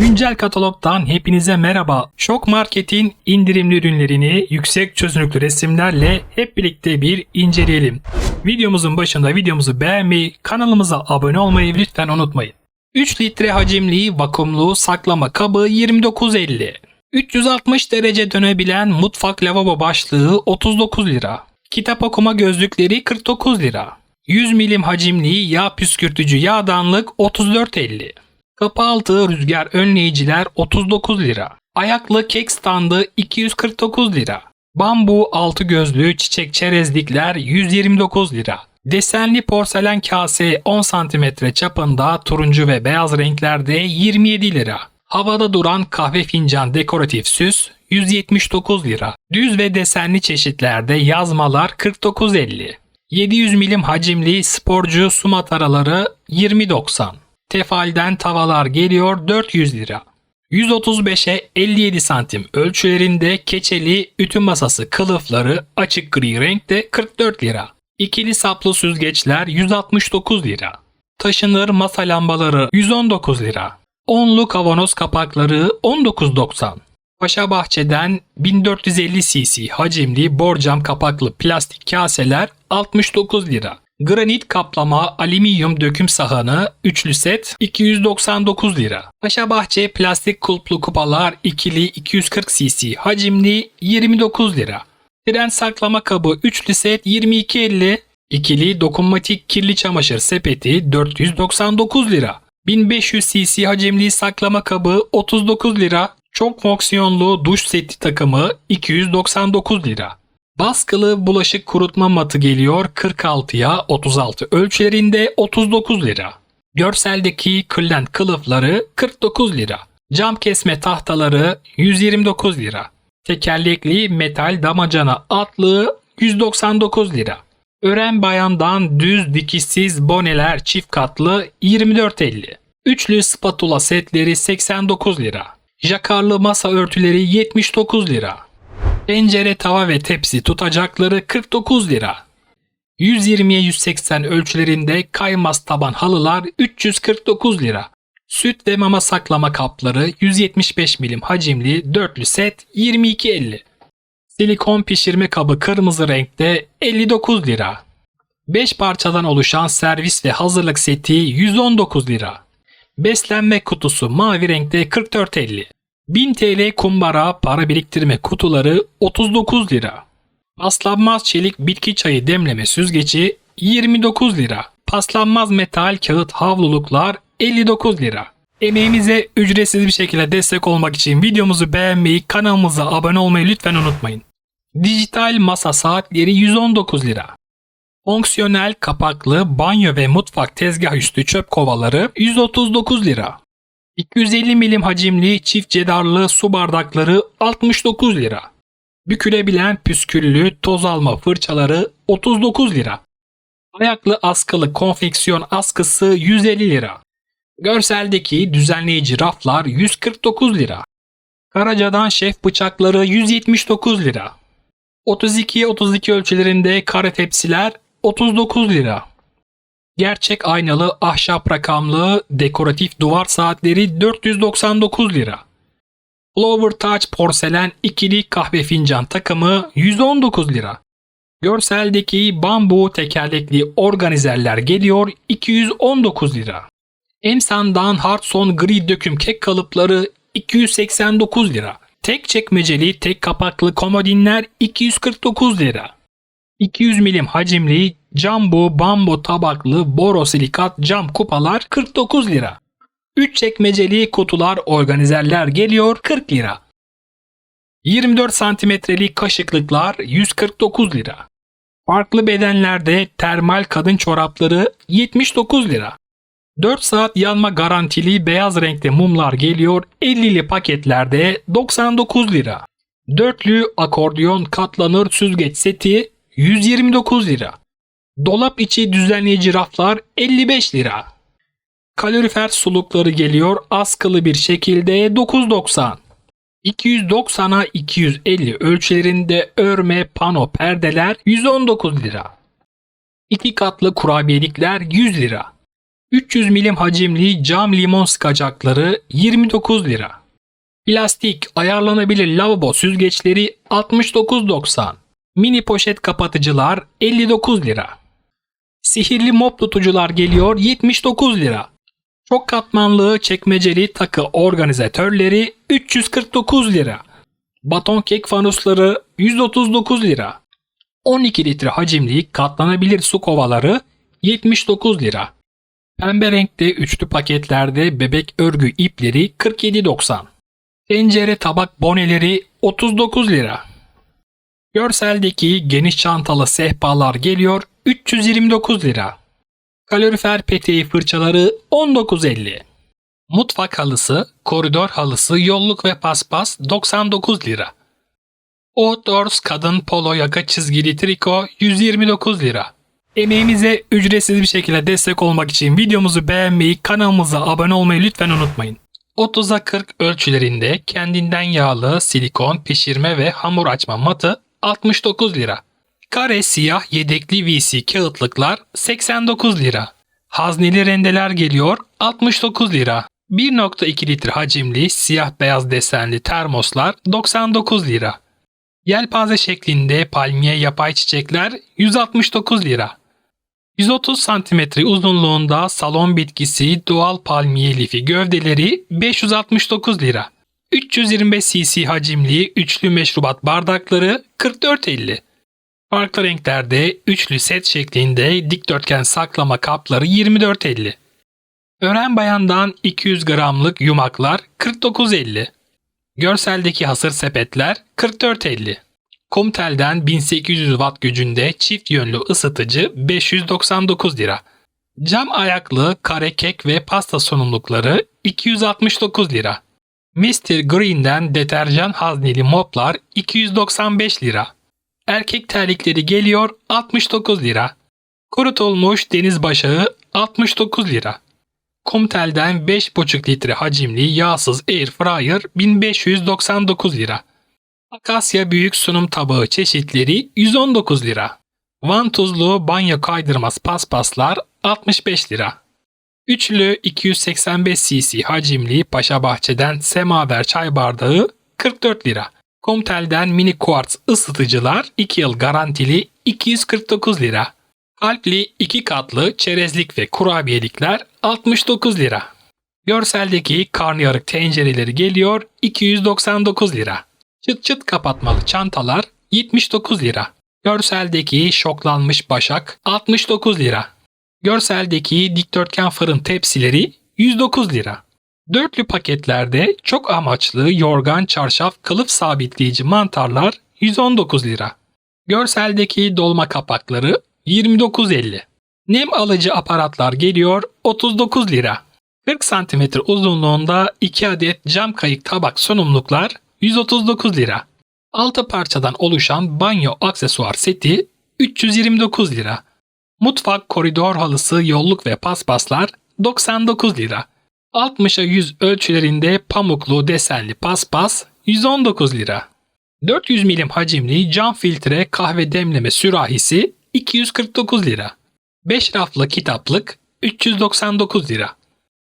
Güncel katalogdan hepinize merhaba. Şok Market'in indirimli ürünlerini yüksek çözünürlüklü resimlerle hep birlikte bir inceleyelim. Videomuzun başında videomuzu beğenmeyi, kanalımıza abone olmayı lütfen unutmayın. 3 litre hacimli vakumlu saklama kabı 29.50. 360 derece dönebilen mutfak lavabo başlığı 39 lira. Kitap okuma gözlükleri 49 lira. 100 milim hacimli yağ püskürtücü yağdanlık 34.50. Kapı altı rüzgar önleyiciler 39 lira. Ayaklı kek standı 249 lira. Bambu altı gözlü çiçek çerezlikler 129 lira. Desenli porselen kase 10 cm çapında turuncu ve beyaz renklerde 27 lira. Havada duran kahve fincan dekoratif süs 179 lira. Düz ve desenli çeşitlerde yazmalar 49.50. 700 milim hacimli sporcu su mataraları 20.90. Tefalden tavalar geliyor 400 lira. 135'e 57 santim ölçülerinde keçeli ütü masası kılıfları açık gri renkte 44 lira. İkili saplı süzgeçler 169 lira. Taşınır masa lambaları 119 lira. Onlu kavanoz kapakları 19.90. Paşa Bahçe'den 1450 cc hacimli borcam kapaklı plastik kaseler 69 lira. Granit kaplama alüminyum döküm sahanı üçlü set 299 lira. Paşa Bahçe plastik kulplu kupalar ikili 240 cc hacimli 29 lira. Tren saklama kabı üçlü set 22.50. İkili dokunmatik kirli çamaşır sepeti 499 lira. 1500 cc hacimli saklama kabı 39 lira. Çok fonksiyonlu duş seti takımı 299 lira. Baskılı bulaşık kurutma matı geliyor 46'ya 36 ölçülerinde 39 lira. Görseldeki kırlent kılıfları 49 lira. Cam kesme tahtaları 129 lira. Tekerlekli metal damacana atlığı 199 lira. Ören bayandan düz dikişsiz boneler çift katlı 24.50. Üçlü spatula setleri 89 lira. Jakarlı masa örtüleri 79 lira. Tencere, tava ve tepsi tutacakları 49 lira. 120'ye 180 ölçülerinde kaymaz taban halılar 349 lira. Süt ve mama saklama kapları 175 milim hacimli dörtlü set 22.50. Silikon pişirme kabı kırmızı renkte 59 lira. 5 parçadan oluşan servis ve hazırlık seti 119 lira. Beslenme kutusu mavi renkte 44.50. 1000 TL kumbara para biriktirme kutuları 39 lira. Paslanmaz çelik bitki çayı demleme süzgeci 29 lira. Paslanmaz metal kağıt havluluklar 59 lira. Emeğimize ücretsiz bir şekilde destek olmak için videomuzu beğenmeyi, kanalımıza abone olmayı lütfen unutmayın. Dijital masa saatleri 119 lira. Fonksiyonel kapaklı banyo ve mutfak tezgah üstü çöp kovaları 139 lira. 250 milim hacimli çift cedarlı su bardakları 69 lira. Bükülebilen püsküllü toz alma fırçaları 39 lira. Ayaklı askılı konfeksiyon askısı 150 lira. Görseldeki düzenleyici raflar 149 lira. Karaca'dan şef bıçakları 179 lira. 32'ye 32 ölçülerinde kare tepsiler 39 lira. Gerçek aynalı ahşap rakamlı dekoratif duvar saatleri 499 lira. Flower Touch porselen ikili kahve fincan takımı 119 lira. Görseldeki bambu tekerlekli organizerler geliyor 219 lira. Emsan'dan Hartson gri döküm kek kalıpları 289 lira. Tek çekmeceli tek kapaklı komodinler 249 lira. 200 milim hacimli Jumbo bambu tabaklı borosilikat cam kupalar 49 lira. 3 çekmeceli kutular organizerler geliyor 40 lira. 24 santimetrelik kaşıklıklar 149 lira. Farklı bedenlerde termal kadın çorapları 79 lira. 4 saat yanma garantili beyaz renkte mumlar geliyor 50'li paketlerde 99 lira. Dörtlü akordiyon katlanır süzgeç seti 129 lira. Dolap içi düzenleyici raflar 55 lira. Kalorifer sulukları geliyor askılı bir şekilde 9.90. 290'a 250 ölçülerinde örme pano perdeler 119 lira. İki katlı kurabiyelikler 100 lira. 300 milim hacimli cam limon sıkacakları 29 lira. Plastik ayarlanabilir lavabo süzgeçleri 69.90. Mini poşet kapatıcılar 59 lira. Sihirli mop tutucular geliyor 79 lira. Çok katmanlı çekmeceli takı organizatörleri 349 lira. Baton kek fanusları 139 lira. 12 litre hacimli katlanabilir su kovaları 79 lira. Pembe renkte üçlü paketlerde bebek örgü ipleri 47.90. Tencere tabak boneleri 39 lira. Görseldeki geniş çantalı sehpalar geliyor 329 lira. Kalorifer peteği fırçaları 19.50. Mutfak halısı, koridor halısı, yolluk ve paspas 99 lira. Outdoors kadın polo yaka çizgili triko 129 lira. Emeğimize ücretsiz bir şekilde destek olmak için videomuzu beğenmeyi, kanalımıza abone olmayı lütfen unutmayın. 30'a 40 ölçülerinde kendinden yağlı silikon pişirme ve hamur açma matı 69 lira. Kare siyah yedekli VC kağıtlıklar 89 lira. Hazneli rendeler geliyor 69 lira. 1.2 litre hacimli siyah beyaz desenli termoslar 99 lira. Yelpaze şeklinde palmiye yapay çiçekler 169 lira. 130 cm uzunluğunda salon bitkisi doğal palmiye lifi gövdeleri 569 lira. 325 cc hacimli üçlü meşrubat bardakları 44.50. Farklı renklerde üçlü set şeklinde dikdörtgen saklama kapları 24.50. Ören bayandan 200 gramlık yumaklar 49.50. Görseldeki hasır sepetler 44.50. Komtel'den 1800 watt gücünde çift yönlü ısıtıcı 599 lira. Cam ayaklı kare kek ve pasta sunumlukları 269 lira. Mr. Green'den deterjan hazneli moplar 295 lira. Erkek terlikleri geliyor 69 lira. Kurutulmuş deniz başağı 69 lira. Komtel'den 5,5 litre hacimli yağsız air fryer 1599 lira. Akasya büyük sunum tabağı çeşitleri 119 lira. Van tuzlu banyo kaydırmaz paspaslar 65 lira. Üçlü 285 cc hacimli Paşa Bahçe'den semaver çay bardağı 44 lira. Komtel'den mini kuartz ısıtıcılar 2 yıl garantili 249 lira. Alpli 2 katlı çerezlik ve kurabiyelikler 69 lira. Görseldeki karnıyarık tencereleri geliyor 299 lira. Çıt çıt kapatmalı çantalar 79 lira. Görseldeki şoklanmış başak 69 lira. Görseldeki dikdörtgen fırın tepsileri 109 lira. Dörtlü paketlerde çok amaçlı yorgan çarşaf kılıf sabitleyici mantarlar 119 lira. Görseldeki dolma kapakları 29.50. Nem alıcı aparatlar geliyor 39 lira. 40 cm uzunluğunda 2 adet cam kayık tabak sunumluklar 139 lira. 6 parçadan oluşan banyo aksesuar seti 329 lira. Mutfak koridor halısı yolluk ve paspaslar 99 lira. 60'a 100 ölçülerinde pamuklu desenli paspas 119 lira. 400 milim hacimli cam filtre kahve demleme sürahisi 249 lira. 5 raflı kitaplık 399 lira.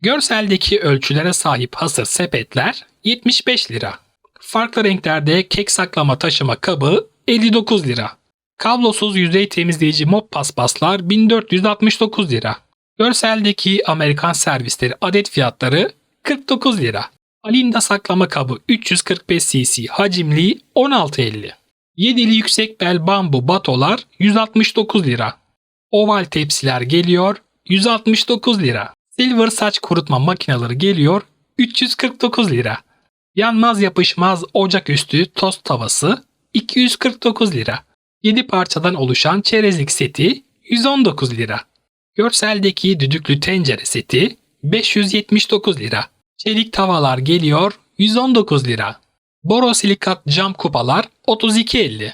Görseldeki ölçülere sahip hasır sepetler 75 lira. Farklı renklerde kek saklama taşıma kabı 59 lira. Kablosuz yüzey temizleyici mop paspaslar 1469 lira. Görseldeki Amerikan servisleri adet fiyatları 49 lira. Alinda saklama kabı 345 cc hacimli 16.50. Yedili yüksek bel bambu batolar 169 lira. Oval tepsiler geliyor 169 lira. Silver saç kurutma makineleri geliyor 349 lira. Yanmaz yapışmaz ocaküstü tost tavası 249 lira. 7 parçadan oluşan çerezlik seti 119 lira. Görseldeki düdüklü tencere seti 579 lira. Çelik tavalar geliyor 119 lira. Borosilikat cam kupalar 32.50.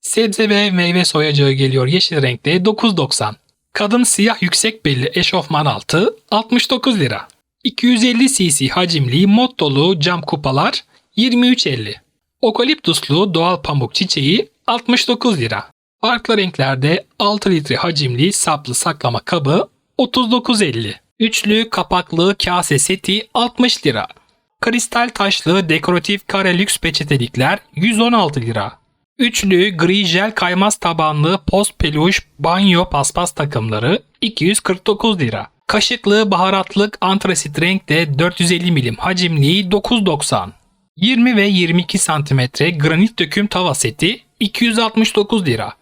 Sebze ve meyve soyacağı geliyor yeşil renkte 9.90. Kadın siyah yüksek belli eşofman altı 69 lira. 250 cc hacimli mod dolu cam kupalar 23.50. Okaliptuslu doğal pamuk çiçeği 69 lira. Farklı renklerde 6 litre hacimli saplı saklama kabı 39.50. Üçlü kapaklı kase seti 60 lira. Kristal taşlı dekoratif kare lüks peçetelikler 116 lira. Üçlü gri jel kaymaz tabanlı post peluş banyo paspas takımları 249 lira. Kaşıklı baharatlık antrasit renkte 450 milim hacimli 9.90. 20 ve 22 santimetre granit döküm tava seti 269 lira.